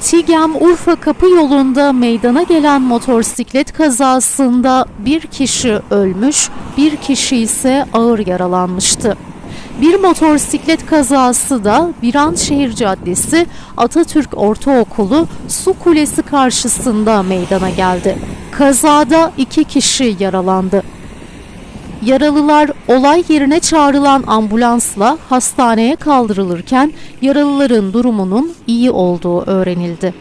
Tigem Urfa Kapı yolunda meydana gelen motosiklet kazasında bir kişi ölmüş, bir kişi ise ağır yaralanmıştı. Bir motosiklet kazası da Viranşehir Caddesi Atatürk Ortaokulu Su Kulesi karşısında meydana geldi. Kazada iki kişi yaralandı. Yaralılar olay yerine çağrılan ambulansla hastaneye kaldırılırken yaralıların durumunun iyi olduğu öğrenildi.